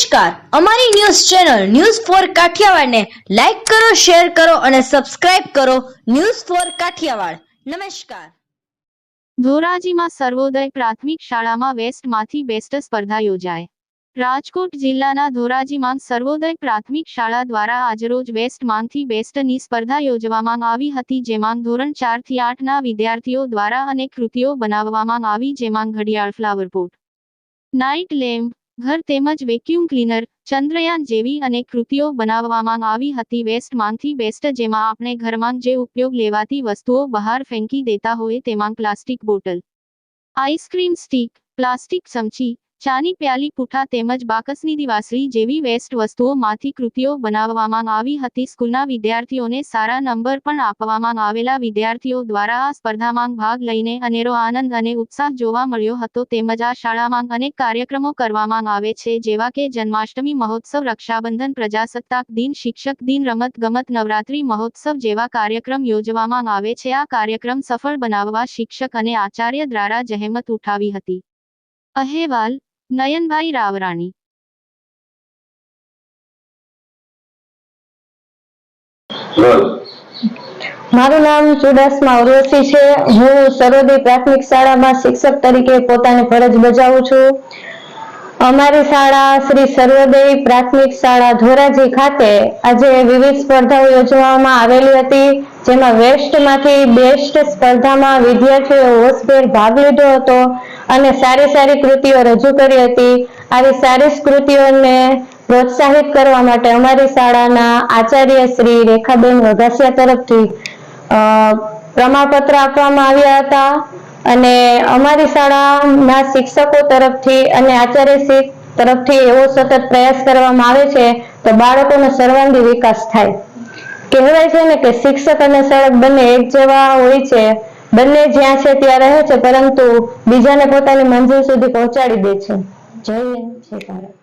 નમસ્કાર. અમારી news channel news for કાઠિયાવાડને લાઈક કરો, શેર કરો અને સબસ્ક્રાઇબ કરો ન્યૂઝ ફોર કાઠિયાવાડ. નમસ્કાર. ધોરાજીમાં સર્વોદય પ્રાથમિક શાળામાં વેસ્ટમાંથી બેસ્ટ સ્પર્ધા યોજાય રાજકોટ જિલ્લાના ધોરાજીમાં સર્વોદય પ્રાથમિક શાળા દ્વારા આજરોજ વેસ્ટમાંથી બેસ્ટની સ્પર્ધા યોજવામાં આવી હતી, જેમાં ધોરણ ચારથી આઠના વિદ્યાર્થીઓ દ્વારા અનેક કૃતિઓ બનાવવામાં આવી, જેમાં ઘડિયાળ, ફ્લાવર પોટ, નાઇટ લેમ્પ ઘર તેમજ વેક્યુમ ક્લીનર ચંદ્રયાન જેવી અનેક કૃતિઓ બનાવવામાં આવી હતી. વેસ્ટમાંથી બેસ્ટ જેમાં આપણે ઘરમાં જે ઉપયોગ લેવાતી વસ્તુઓ બહાર ફેંકી દેતા હોય તેમાં plastic bottle ice cream stick plastic ચમચી ચાની પ્યાલી પૂઠા તેમજ બાકસની દિવાસળી જેવી વેસ્ટ વસ્તુઓમાંથી કૃતિઓ બનાવવામાં આવી હતી. સ્કૂલના વિદ્યાર્થીઓને સારા નંબર પણ આપવામાં આવેલા વિદ્યાર્થીઓ દ્વારા આ સ્પર્ધામાં ભાગ લઈને અનેરો આનંદ અને ઉત્સાહ જોવા મળ્યો હતો. તેમજ આ શાળામાં અનેક કાર્યક્રમો કરવામાં આવે છે, જેવા કે જન્માષ્ટમી મહોત્સવ, રક્ષાબંધન, પ્રજાસત્તાક દિન, શિક્ષક દિન રમત ગમત નવરાત્રી મહોત્સવ જેવા કાર્યક્રમ યોજવામાં આવે છે. આ કાર્યક્રમ સફળ બનાવવા શિક્ષક અને આચાર્ય દ્વારા જહેમત ઉઠાવી હતી. અહેવાલ નયનભાઈ રાવરાણી. મારું નામ ચુડાસમા ઉર્વશી છે. હું સરોદી પ્રાથમિક શાળામાં શિક્ષક તરીકે પોતાની ફરજ બજાવું છું. અમારી શાળા શ્રી સર્વોદય પ્રાથમિક શાળા ધોરાજી ખાતે આજે વિવિધ સ્પર્ધાઓ યોજવામાં આવેલી હતી, જેમાં વેસ્ટમાંથી બેસ્ટ સ્પર્ધામાં વિદ્યાર્થીઓએ હોશભેર ભાગ લીધો હતો અને સારી સારી કૃતિઓ રજૂ કરી હતી. આવી સારી કૃતિઓને પ્રોત્સાહિત કરવા માટે અમારી શાળાના આચાર્ય શ્રી રેખાબેન વઘાસિયા તરફથી પ્રમાણપત્ર આપવામાં આવ્યા હતા. અને અમારી શાળાના શિક્ષકો તરફથી અને આચાર્ય તરફથી એવો સતત પ્રયાસ કરવામાં આવે છે, તો બાળકોનો સર્વાંગી વિકાસ થાય. કહેવાય છે ને કે શિક્ષક અને શાળક બંને એક જેવા હોય છે, બંને જ્યાં છે ત્યાં રહે છે, પરંતુ બીજાને પોતાની મંજિલ સુધી પહોંચાડી દે છે. જય હિન્દ ભારત.